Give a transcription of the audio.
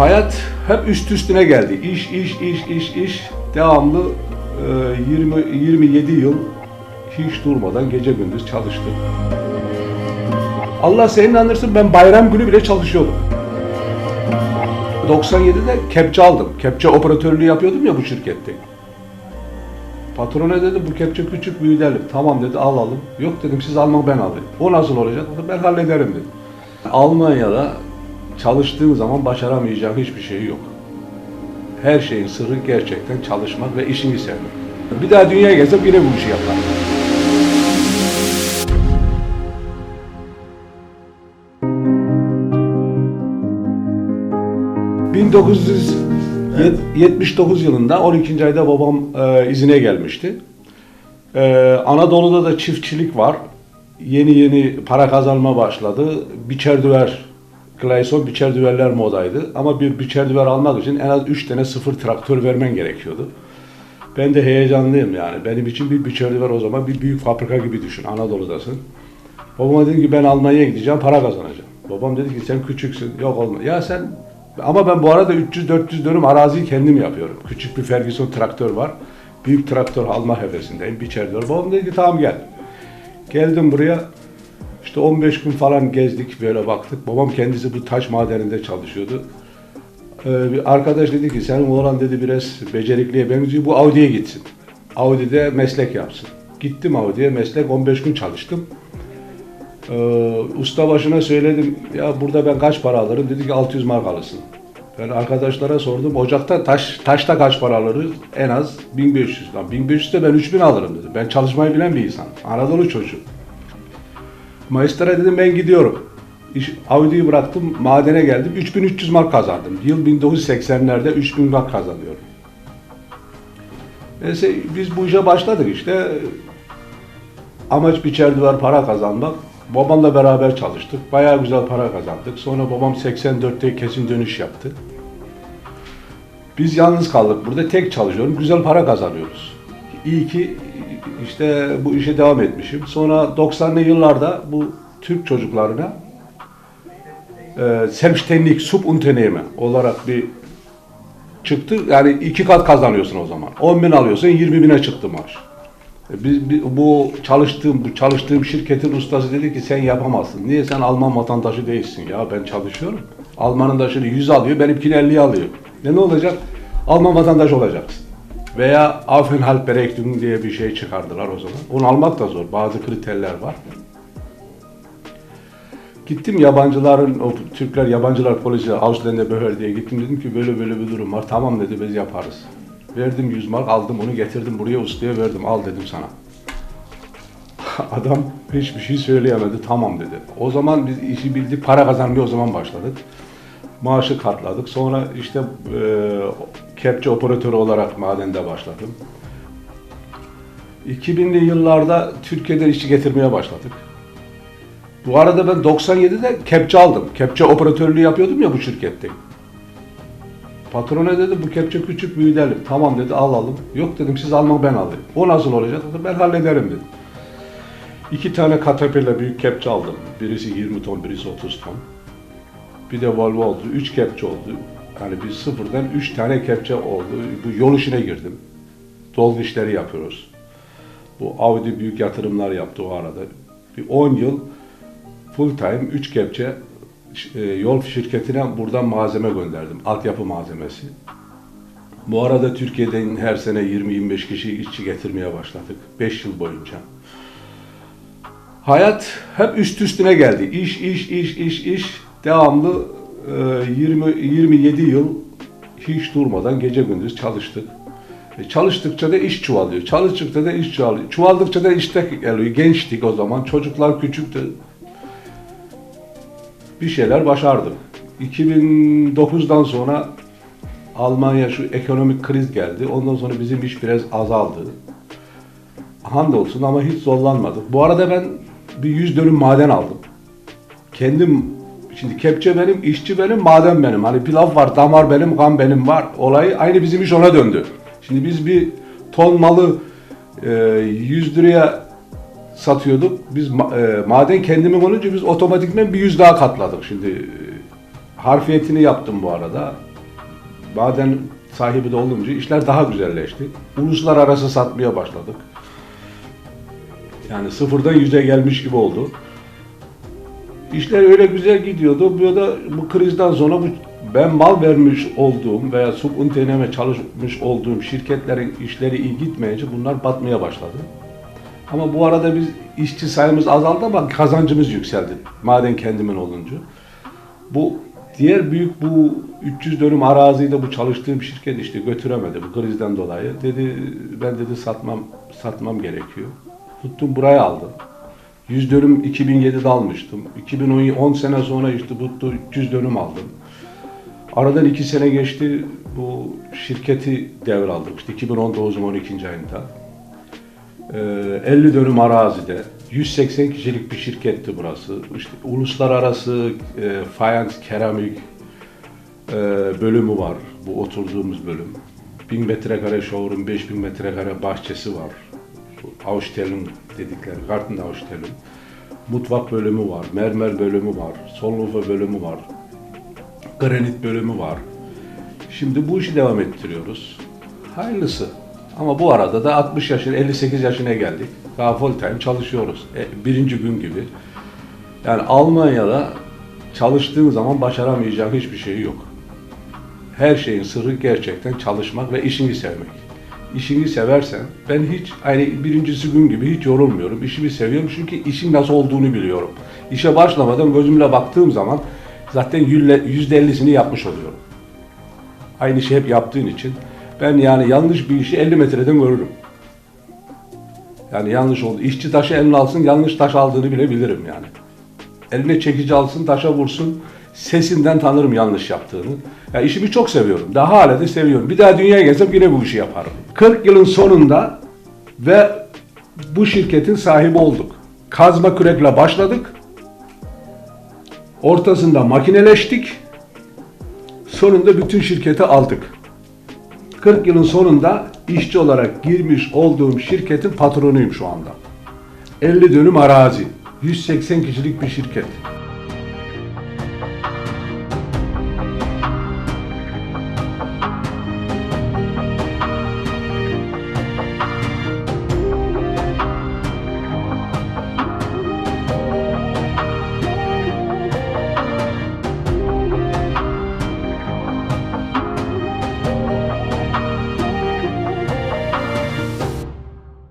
Hayat hep üst üstüne geldi. İş, iş, iş, iş, iş. Devamlı e, 20, 27 yıl hiç durmadan gece gündüz çalıştım. Allah senin andırsın ben bayram günü bile çalışıyordum. 97'de kepçe aldım. Kepçe operatörlüğü yapıyordum ya bu şirkette. Patrona dedi bu kepçe küçük büyütelim. Tamam dedi alalım. Yok dedim siz alma ben alayım. O nasıl olacak? Ben hallederim dedim. Almanya'da çalıştığın zaman başaramayacağın hiçbir şey yok. Her şeyin sırrı gerçekten çalışmak ve işini sevmek. Bir daha dünyaya gelsem yine bu işi yaparım. ...1979 yılında 12. ayda babam e, izine gelmişti. E, Anadolu'da da çiftçilik var. Yeni yeni para kazanma başladı. Biçer düver, Glayson biçer düverler modaydı. Ama bir biçer düver almak için en az 3 tane sıfır traktör vermen gerekiyordu. Ben de heyecanlıyım yani. Benim için bir biçer düver o zaman bir büyük fabrika gibi düşün. Anadolu'dasın. Babama dedim ki ben Almanya'ya gideceğim, para kazanacağım. Babam dedi ki sen küçüksün, yok olma. Ya sen, ama ben bu arada 300-400 dönüm araziyi kendim yapıyorum. Küçük bir Ferguson traktör var. Büyük traktör alma hevesindeyim, biçer düver. Babam dedi ki tamam gel. Geldim buraya. İşte 15 gün falan gezdik böyle baktık. Babam kendisi bu taş madeninde çalışıyordu. Ee, bir arkadaş dedi ki senin oğlan dedi biraz becerikliye benziyor bu Audi'ye gitsin. Audi'de meslek yapsın. Gittim Audi'ye meslek 15 gün çalıştım. Ee, usta başına söyledim ya burada ben kaç para alırım dedi ki 600 mark alırsın. Ben arkadaşlara sordum ocakta taş taşta kaç para alırız? En az 1500. Lan 1500 de ben 3000 alırım dedi. Ben çalışmayı bilen bir insan. Anadolu çocuğu. Mayıslara dedim ben gidiyorum. İş, Audi'yi bıraktım, madene geldim. 3300 mark kazandım. Yıl 1980'lerde 3000 mark kazanıyorum. Neyse biz bu işe başladık işte. Amaç biçerdi var para kazanmak. Babamla beraber çalıştık. Bayağı güzel para kazandık. Sonra babam 84'te kesin dönüş yaptı. Biz yalnız kaldık burada. Tek çalışıyorum. Güzel para kazanıyoruz. İyi ki işte bu işe devam etmişim. Sonra 90'lı yıllarda bu Türk çocuklarına e, Selbstständig Subunternehmer olarak bir çıktı. Yani iki kat kazanıyorsun o zaman. 10 bin alıyorsun 20 bine çıktı maaş. E, Biz, bi- bu çalıştığım bu çalıştığım şirketin ustası dedi ki sen yapamazsın. Niye sen Alman vatandaşı değilsin ya ben çalışıyorum. Almanın da şimdi 100 alıyor benimkini 50 alıyor. Ne ne olacak? Alman vatandaşı olacaksın. Veya Aufenthaltsberechtigung diye bir şey çıkardılar o zaman. Onu almak da zor. Bazı kriterler var. Gittim yabancıların, o Türkler yabancılar polisi, Ausländer diye gittim dedim ki böyle böyle bir durum var. Tamam dedi biz yaparız. Verdim 100 mark aldım onu getirdim buraya ustaya verdim al dedim sana. Adam hiçbir şey söyleyemedi tamam dedi. O zaman biz işi bildik para kazanmaya o zaman başladık. Maaşı katladık. Sonra işte e, kepçe operatörü olarak madende başladım. 2000'li yıllarda Türkiye'den işçi getirmeye başladık. Bu arada ben 97'de kepçe aldım. Kepçe operatörlüğü yapıyordum ya bu şirkette. Patrona dedi bu kepçe küçük büyütelim. Tamam dedi alalım. Yok dedim siz alma ben alayım. O nasıl olacak? Dedi, ben hallederim dedim. İki tane Caterpillar büyük kepçe aldım. Birisi 20 ton, birisi 30 ton. Bir de Volvo oldu. Üç kepçe oldu. Yani biz sıfırdan üç tane kepçe oldu. Bu yol işine girdim. Dolgu işleri yapıyoruz. Bu Audi büyük yatırımlar yaptı o arada. Bir 10 yıl full time 3 kepçe e, yol şirketine buradan malzeme gönderdim. Altyapı malzemesi. Bu arada Türkiye'den her sene 20-25 kişi işçi getirmeye başladık. 5 yıl boyunca. Hayat hep üst üstüne geldi. İş, iş, iş, iş, iş. Devamlı 20 27 yıl hiç durmadan gece gündüz çalıştık. E, çalıştıkça da iş çuvalıyor. Çalıştıkça da iş çuvalıyor. Çuvaldıkça da istek geliyor. Gençtik o zaman. Çocuklar küçüktü. Bir şeyler başardım. 2009'dan sonra Almanya şu ekonomik kriz geldi. Ondan sonra bizim iş biraz azaldı. Hamdolsun ama hiç zorlanmadık. Bu arada ben bir 100 dönüm maden aldım. Kendim şimdi kepçe benim, işçi benim, maden benim. Hani pilav var, damar benim, kan benim var. Olayı aynı bizim iş ona döndü. Şimdi biz bir ton malı e, 100 liraya satıyorduk. Biz e, maden kendimi olunca biz otomatikmen bir yüz daha katladık. Şimdi e, harfiyetini yaptım bu arada. maden sahibi de olunca işler daha güzelleşti. Uluslararası satmaya başladık. Yani sıfırdan yüze gelmiş gibi oldu. İşler öyle güzel gidiyordu. Bu da bu krizden sonra bu ben mal vermiş olduğum veya subunteneme çalışmış olduğum şirketlerin işleri iyi gitmeyince bunlar batmaya başladı. Ama bu arada biz işçi sayımız azaldı ama kazancımız yükseldi. Maden kendimin olunca. Bu diğer büyük bu 300 dönüm araziyi de bu çalıştığım şirket işte götüremedi bu krizden dolayı. Dedi ben dedi satmam satmam gerekiyor. Tuttum buraya aldım. 100 dönüm 2007'de almıştım. 2010 sene sonra işte bu 300 dönüm aldım. Aradan 2 sene geçti. Bu şirketi devraldık. İşte 2019'un 12. ayında. Ee, 50 dönüm arazide 180 kişilik bir şirketti burası. İşte uluslararası e, fayans, keramik e, bölümü var. Bu oturduğumuz bölüm. 1000 metrekare showroom, 5000 metrekare bahçesi var. Ausstellung dedikleri, Garten Ausstellung. Mutfak bölümü var, mermer bölümü var, Sonlufa bölümü var, granit bölümü var. Şimdi bu işi devam ettiriyoruz. Hayırlısı. Ama bu arada da 60 yaşına, 58 yaşına geldik. Daha full time çalışıyoruz. E, birinci gün gibi. Yani Almanya'da çalıştığın zaman başaramayacağın hiçbir şey yok. Her şeyin sırrı gerçekten çalışmak ve işini sevmek. İşini seversen, ben hiç aynı birincisi gün gibi hiç yorulmuyorum. İşimi seviyorum çünkü işin nasıl olduğunu biliyorum. İşe başlamadan gözümle baktığım zaman zaten yüzde ellisini yapmış oluyorum. Aynı şey hep yaptığın için. Ben yani yanlış bir işi 50 metreden görürüm. Yani yanlış oldu. İşçi taşı eline alsın, yanlış taş aldığını bile bilirim yani. Eline çekici alsın, taşa vursun. Sesinden tanırım yanlış yaptığını. Ya işimi çok seviyorum. Daha hala da seviyorum. Bir daha dünyaya gelsem yine bu işi yaparım. 40 yılın sonunda ve bu şirketin sahibi olduk. Kazma kürekle başladık. Ortasında makineleştik. Sonunda bütün şirketi aldık. 40 yılın sonunda işçi olarak girmiş olduğum şirketin patronuyum şu anda. 50 dönüm arazi, 180 kişilik bir şirket.